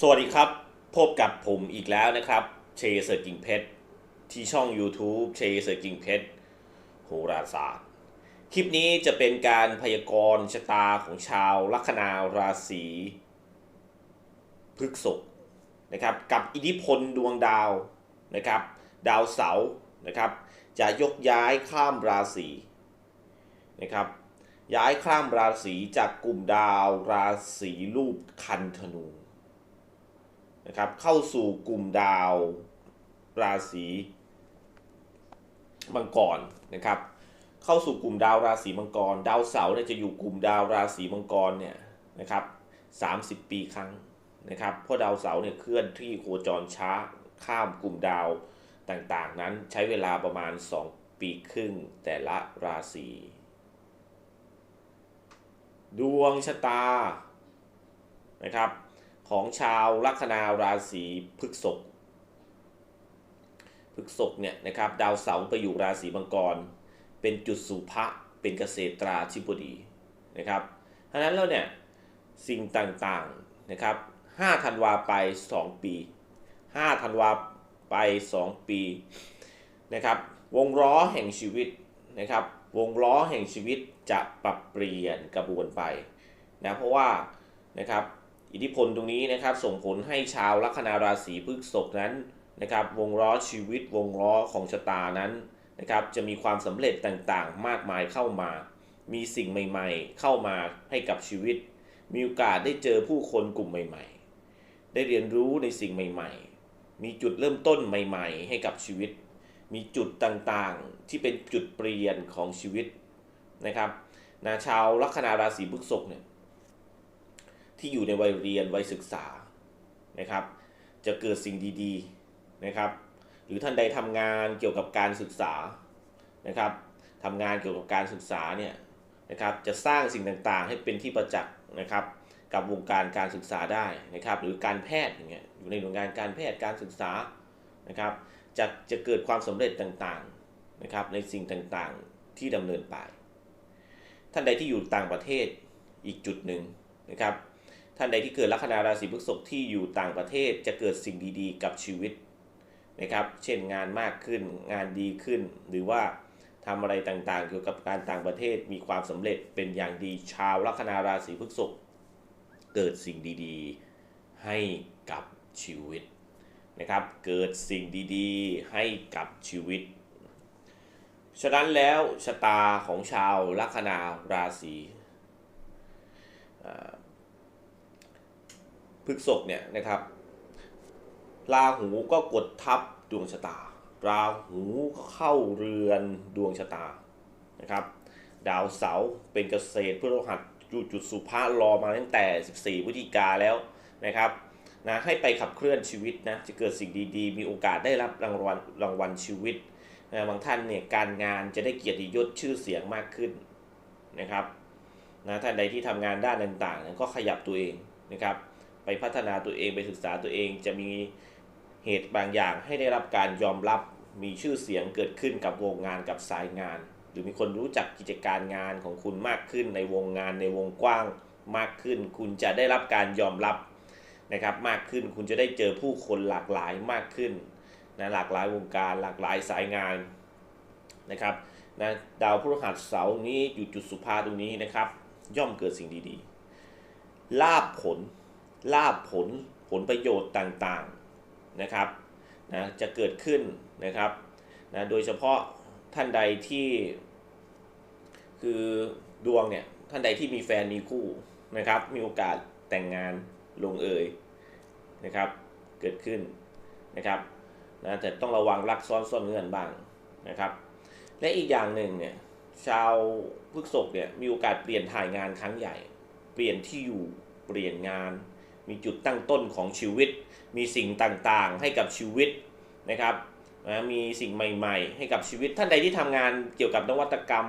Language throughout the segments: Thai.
สวัสดีครับ พบกับผมอีกแล้วนะครับ เชเสิร์กิ่งเพชรที่ช่อง YouTube เชเสิร์กิ่งเพชรโหราศาสตร์ คลิปนี้จะเป็นการพยากรณ์ชะตาของชาวลัคนาราศีพฤกษภนะครับกับอิทธิพลดวงดาวนะครับ ดาวเสาร์นะครับ จะยกย้ายข้ามราศีนะครับย้ายข้ามราศีจากกลุ่มดาวราศีรูปคันธนู นะครับเข้าสู่กลุ่มดาวราศีมังกรนะครับ เข้าสู่กลุ่มดาวราศีมังกร ดาวเสาร์เนี่ยจะอยู่กลุ่มดาวราศีมังกรเนี่ยนะครับ30ปีครั้งนะครับเพราะดาวเสาร์เนี่ยเคลื่อนที่โคจรช้าข้ามกลุ่มดาวต่างๆ นั้นใช้เวลาประมาณ 2 ปีครึ่งแต่ละราศีดวงชะตานะครับ ของชาวลัคนาราศีพฤษภพฤษภเนี่ยนะครับดาวเสาร์ไปอยู่ราศีมังกร เป็นจุดสุภะเป็นเกษตราธิบดีนะครับฉะนั้นแล้วเนี่ยสิ่งต่างๆนะครับ5ธันวาไป 2 ปี5ธันวาไป 2 ปีนะครับวงล้อแห่งชีวิตนะครับวงล้อแห่งชีวิตจะปรับเปลี่ยนกระบวนไปนะเพราะว่านะครับ อิทธิพลตรงนี้นะครับส่งผลให้ชาวลัคนาราศีพฤษภนั้นนะครับวงล้อชีวิตวงล้อของชะตานั้นนะครับจะมีความสำเร็จต่างๆ มากมายเข้ามา มีสิ่งใหม่ๆ เข้ามาให้กับชีวิต มีโอกาสได้เจอผู้คนกลุ่มใหม่ ๆ ได้เรียนรู้ในสิ่งใหม่ ๆ มีจุดเริ่มต้นใหม่ ๆ ให้กับชีวิต มีจุดต่างๆ ที่เป็นจุดเปลี่ยนของชีวิตนะครับนาชาวลัคนาราศีพฤษภเนี่ย ที่อยู่ในวัยเรียนวัยศึกษานะครับ จะเกิดสิ่งดีๆนะครับ หรือท่านใดทำงานเกี่ยวกับการศึกษานะครับทำงานเกี่ยวกับการศึกษาเนี่ยนะครับจะสร้างสิ่งต่างๆ ให้เป็นที่ประจักษ์นะครับกับวงการการศึกษาได้นะครับ หรือการแพทย์อย่างเงี้ยอยู่ในหน่วยงานการแพทย์การศึกษานะครับ จะจะเกิดความสำเร็จต่างๆนะครับในสิ่งต่างๆที่ดำเนินไป ท่านใดที่อยู่ต่างประเทศอีกจุดหนึ่งนะครับ ท่านใดที่เกิดลัคนาราศีพฤษภที่อยู่ต่างประเทศจะเกิดสิ่งดีๆ กับชีวิตนะครับ เช่นงานมากขึ้นงานดีขึ้น หรือว่าทำอะไรต่างๆ เกี่ยวกับการต่างประเทศมีความสำเร็จเป็นอย่างดีชาวลัคนาราศีพฤษภเกิดสิ่งดีๆ ให้กับชีวิตนะครับ เกิดสิ่งดีๆ ให้กับชีวิต ฉะนั้นแล้วชะตาของชาวลัคนาราศี พฤกษกเนี่ยนะครับ ราหูก็กดทับดวงชะตา ราหูเข้าเรือนดวงชะตานะครับ ดาวเสาร์เป็นเกษตรพฤหัสอยู่จุดสุภารอมาตั้งแต่ 14พฤศจิกาแล้วนะครับนะให้ไปขับเคลื่อนชีวิตนะจะเกิดสิ่งดีๆ มีโอกาสได้รับรางวัลรางวัลชีวิตนะบางท่านเนี่ยการงานจะได้เกียรติยศชื่อเสียงมากขึ้นนะครับนะท่านใดที่ทำงานด้านต่างๆ ก็ขยับตัวเองนะครับ ไปพัฒนาตัวเองไปศึกษาตัวเอง จะมีเหตุบางอย่างให้ได้รับการยอมรับมีชื่อเสียงเกิดขึ้นกับวงงานกับสายงาน หรือมีคนรู้จักกิจการงานของคุณมากขึ้นในวงงานในวงกว้างมากขึ้น คุณจะได้รับการยอมรับนะครับมากขึ้นคุณจะได้เจอผู้คนหลากหลายมากขึ้นนะหลากหลายวงการหลากหลายสายงานนะครับนะดาวพฤหัสเสาร์นี้อยู่จุดสุภาตรงนี้นะครับ ย่อมเกิดสิ่งดีๆ ลาบผล ลาบผลผลประโยชน์ต่างๆนะครับนะจะเกิดขึ้นนะครับนะโดยเฉพาะท่านใดที่คือดวงเนี่ยท่านใดที่มีแฟนมีคู่นะครับ มีโอกาสแต่งงานลงเอยนะครับ เกิดขึ้นนะครับนะแต่ต้องระวังรักซ้อนซ่อนเงื่อนบ้างนะครับ และอีกอย่างหนึ่งเนี่ยชาวพฤกษกเนี่ยมีโอกาสเปลี่ยนถ่ายงานครั้งใหญ่ เปลี่ยนที่อยู่เปลี่ยนงาน มีจุดตั้งต้นของชีวิต มีสิ่งต่างๆ ให้กับชีวิตนะครับนะมีสิ่งใหม่ๆ ให้กับชีวิตท่านใดที่ทำงานเกี่ยวกับนวัตกรรม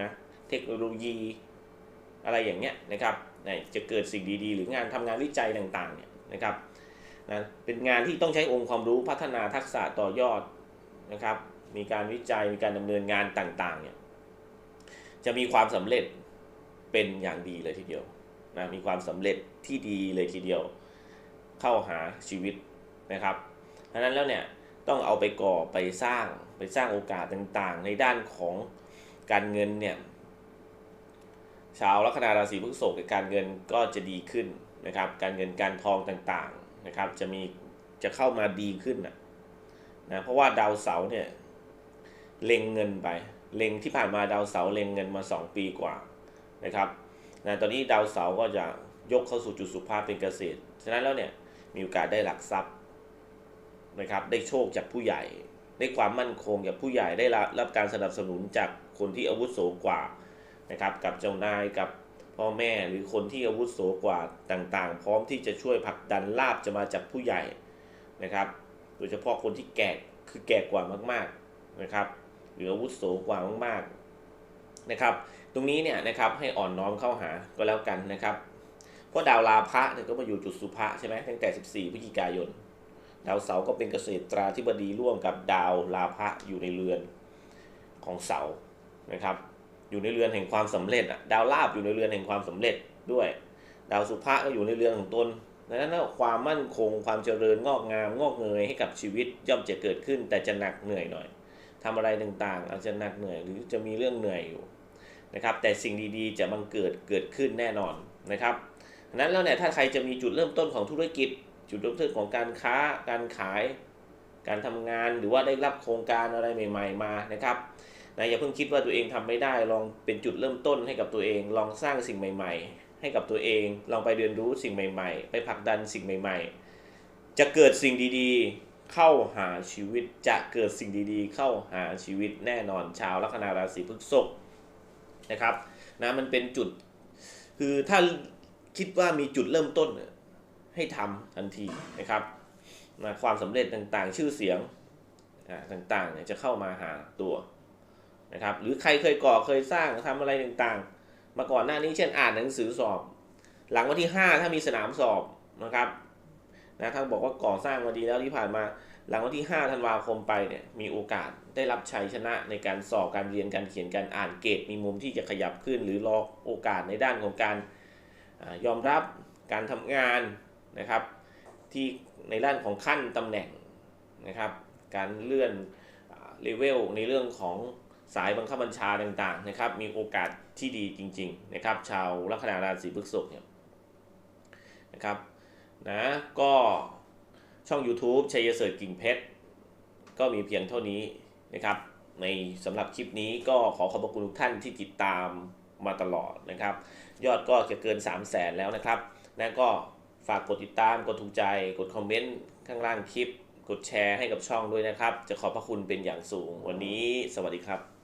นะเทคโนโลยีอะไรอย่างเงี้ยนะครับนะจะเกิดสิ่งดีๆ หรืองานทำงานวิจัยต่างๆเนี่ยนะครับนะเป็นงานที่ต้องใช้องค์ความรู้พัฒนาทักษะต่อยอดนะครับ มีการวิจัยมีการดำเนินงานต่างๆเนี่ยจะมีความสำเร็จเป็นอย่างดีเลยทีเดียว นะมีความสำเร็จที่ดีเลยทีเดียว เข้าหาชีวิตนะครับเพราะนั้นแล้วเนี่ยต้องเอาไปก่อไปสร้างไปสร้างโอกาสต่างๆ ในด้านของการเงินเนี่ยชาวลัคนาราศีพฤษภการเงินก็จะดีขึ้นนะครับ การเงินการทองต่างๆนะครับ จะมีจะเข้ามาดีขึ้นนะนะเพราะว่าดาวเสาร์เนี่ยเล็งเงินไป เล็งที่ผ่านมาดาวเสาร์เล็งเงินมา 2 ปีกว่านะครับ นะตอนนี้ดาวเสาร์ก็จะยกเข้าสู่จุดสุภาพเป็นเกษตร ฉะนั้นแล้วเนี่ยมีโอกาสได้หลักทรัพย์นะครับ ได้โชคจากผู้ใหญ่ ได้ความมั่นคงจากผู้ใหญ่ ได้รับรับการสนับสนุนจากคนที่อาวุโสกว่านะครับ กับเจ้านาย กับพ่อแม่ หรือคนที่อาวุโสกว่าต่างๆ พร้อมที่จะช่วยผลักดันลาบจะมาจากผู้ใหญ่นะครับ โดยเฉพาะคนที่แก่ คือแก่กว่ามากๆนะครับ หรืออาวุโสกว่ามากๆนะครับ ตรงนี้เนี่ยนะครับให้อ่อนน้อมเข้าหาก็แล้วกันนะครับ เพราะดาวลาภะเนี่ยก็มาอยู่จุดสุภะใช่ไหมตั้งแต่ 14พฤศจิกายน ดาวเสาร์ก็เป็นเกษตราธิบดีร่วมกับดาวลาภะอยู่ในเรือนของเสาร์นะครับ อยู่ในเรือนแห่งความสำเร็จอะดาวลาบอยู่ในเรือนแห่งความสำเร็จด้วย ดาวสุภะก็อยู่ในเรือนของตนดังนั้นความมั่นคงความเจริญงอกงามงอกเงยให้กับชีวิตย่อมจะเกิดขึ้นแต่จะหนักเหนื่อยหน่อยทำอะไรต่างๆ อาจจะหนักเหนื่อยหรือจะมีเรื่องเหนื่อยอยู่ นะครับแต่สิ่งดีๆ จะบังเกิดเกิดขึ้นแน่นอนนะครับนั้นแล้วเนี่ยถ้าใครจะมีจุดเริ่มต้นของธุรกิจ จุดเริ่มต้นของการค้าการขาย การทำงานหรือว่าได้รับโครงการอะไรใหม่ ๆ มานะครับนะอย่าเพิ่งคิดว่าตัวเองทำไม่ได้ลองเป็นจุดเริ่มต้นให้กับตัวเอง ลองสร้างสิ่งใหม่ ๆ ให้กับตัวเอง ลองไปเรียนรู้สิ่งใหม่ ๆ ไปผลักดันสิ่งใหม่ ๆ จะเกิดสิ่งดีๆ เข้าหาชีวิตจะเกิดสิ่งดีๆ เข้าหาชีวิตแน่นอนชาวลัคนาราศีพฤษภ นะครับนะมันเป็นจุด คือถ้าคิดว่ามีจุดเริ่มต้นเนี่ยให้ทำทันทีนะครับนะความสำเร็จต่างๆ ชื่อเสียงอ่าต่างๆเนี่ยจะเข้ามาหาตัวนะครับหรือใครเคยก่อเคยสร้างทำอะไรต่างๆ มาก่อนหน้านี้เช่นอ่านหนังสือสอบ หลังวันที่ 5 ถ้ามีสนามสอบนะครับนะถ้าบอกว่าก่อสร้างมาดีแล้วที่ผ่านมา หลังวันที่5ธันวาคมไปเนี่ยมีโอกาส ได้รับชัยชนะในการสอบการเรียนการเขียนการอ่านเกรดมีมุมที่จะขยับขึ้น หรือรอโอกาสในด้านของการยอมรับการทำงานนะครับ ที่ในด้านของขั้นตำแหน่งนะครับ การเลื่อนเลเวลในเรื่องของสายบังคับบัญชาต่างๆนะครับ มีโอกาสที่ดีจริง ๆ นะครับ ชาวลัคนาราศีพฤษภเนี่ยนะครับนะก็ช่อง YouTube ชัยเสริฐกิ่งเพชร ก็มีเพียงเท่านี้ นะครับในสำหรับคลิปนี้ก็ขอขอบพระคุณทุกท่านที่ติดตามมาตลอดนะครับ ยอดก็จะเกิน 3 0 0แสนแล้วนะครับนะก็ฝากกดติดตามกดถูกใจกดคอมเมนต์ข้างล่างคลิป กดแชร์ให้กับช่องด้วยนะครับ จะขอบพระคุณเป็นอย่างสูงวันนี้ สวัสดีครับ